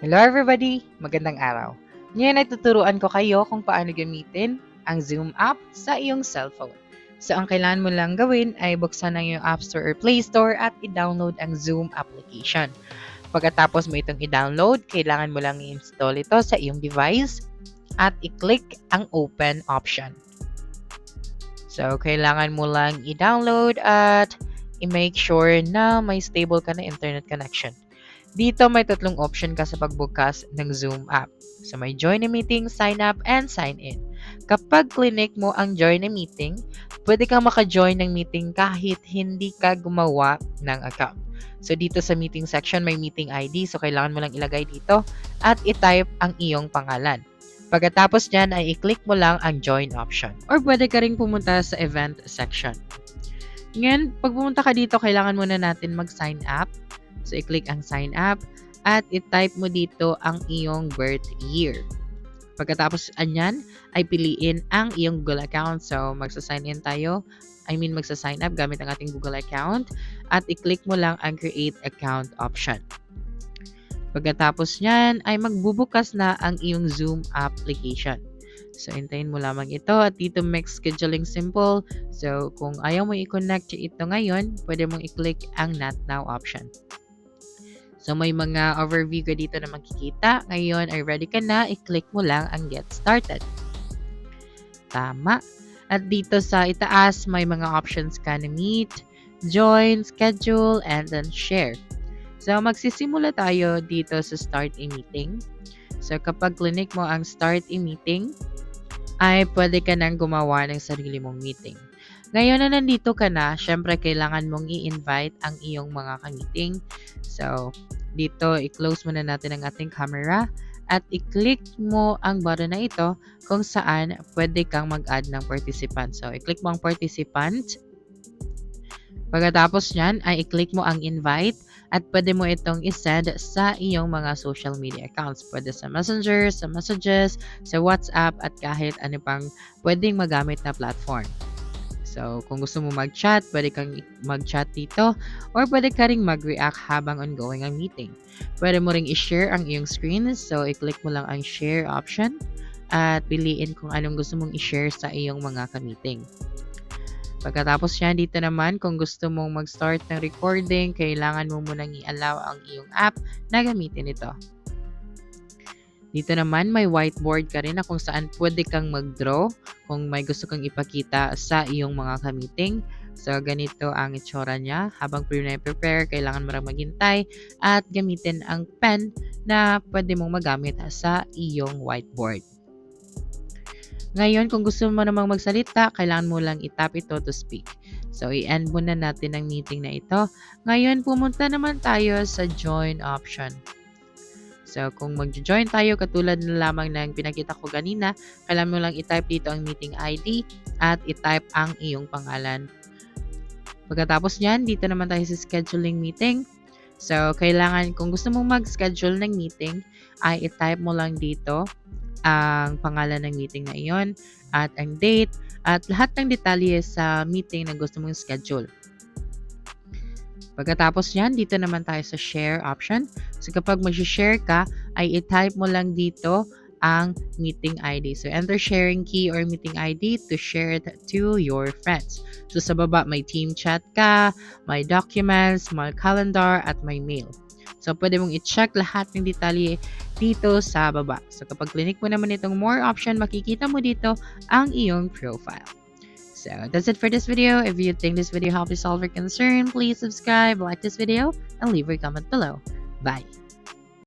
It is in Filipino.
Hello everybody! Magandang araw. Ngayon ay tuturuan ko kayo kung paano gamitin ang Zoom app sa iyong cellphone. So ang kailangan mo lang gawin ay buksan ang iyong App Store or Play Store at i-download ang Zoom application. Pagkatapos mo itong i-download, kailangan mo lang i-install ito sa iyong device at i-click ang Open option. So kailangan mo lang i-download at i-make sure na may stable ka na internet connection. Dito may tatlong option ka sa pagbukas ng Zoom app. So may join a meeting, sign up, and sign in. Kapag clinic mo ang join a meeting, pwede kang maka-join ng meeting kahit hindi ka gumawa ng account. So dito sa meeting section may meeting ID so kailangan mo lang ilagay dito at i-type ang iyong pangalan. Pagkatapos niyan ay i-click mo lang ang join option or pwede ka ring pumunta sa event section. Ngayon, pag pumunta ka dito, kailangan muna natin mag-sign up So, i-click ang sign up at i-type mo dito ang iyong birth year. Pagkatapos anyan, ay piliin ang iyong Google account. So, magsa-sign in tayo. I mean, magsa-sign up gamit ang ating Google account at i-click mo lang ang create account option. Pagkatapos niyan, ay magbubukas na ang iyong Zoom application. So, hintayin mo lamang ito at dito make scheduling simple. So, kung ayaw mo i-connect ito ngayon, pwede mong i-click ang not now option. So, may mga overview ka dito na makikita. Ngayon ay ready ka na, i-click mo lang ang get started. Tama. At dito sa itaas, may mga options ka na meet, join, schedule, and then share. So, magsisimula tayo dito sa start a meeting. So, kapag clinic mo ang start a meeting, ay pwede ka nang gumawa ng sarili mong meeting. Ngayon na nandito ka na, syempre kailangan mong i-invite ang iyong mga ka-meeting. So, dito, i-close muna natin ang ating camera at i-click mo ang button na ito kung saan pwede kang mag-add ng participant. So, i-click mo ang participant. Pagkatapos nyan, ay i-click mo ang invite at pwede mo itong isend sa iyong mga social media accounts. Pwede sa Messenger, sa Messages, sa WhatsApp, at kahit ano pang pwedeng magamit na platform. So, kung gusto mo mag-chat, pwede kang mag-chat dito or pwede ka ring mag-react habang ongoing ang meeting. Pwede mo ring i-share ang iyong screen. So, i-click mo lang ang share option at piliin kung anong gusto mong i-share sa iyong mga ka-meeting. Pagkatapos yan, dito naman, kung gusto mong mag-start ng recording, kailangan mo munang i-allow ang iyong app na gamitin ito. Dito naman, may whiteboard ka rin na kung saan pwede kang mag-draw kung may gusto kang ipakita sa iyong mga ka-meeting. So, ganito ang itsura niya. Habang pre-prepare, kailangan mo maghintay at gamitin ang pen na pwede mong magamit sa iyong whiteboard. Ngayon, kung gusto mo namang magsalita, kailangan mo lang itap ito to speak. So, i-end muna natin ang meeting na ito. Ngayon, pumunta naman tayo sa join option. So, kung mag-join tayo, katulad na lamang ng pinakita ko kanina, kailangan mo lang i-type dito ang meeting ID at i-type ang iyong pangalan. Pagkatapos niyan, dito naman tayo sa scheduling meeting. So, kailangan, kung gusto mong mag-schedule ng meeting, ay i-type mo lang dito ang pangalan ng meeting na iyon at ang date at lahat ng detalye sa meeting na gusto mong schedule. Pagkatapos yan, dito naman tayo sa share option. So kapag mag-share ka, ay i-type mo lang dito ang meeting ID. So enter sharing key or meeting ID to share it to your friends. So sa baba, may team chat ka, may documents, may calendar, at may mail. So pwede mong i-check lahat ng detalye dito sa baba. So kapag clinic mo naman itong more option, makikita mo dito ang iyong profile. So that's it for this video. If you think this video helped you solve your concern, please subscribe, like this video, and leave your comment below. Bye!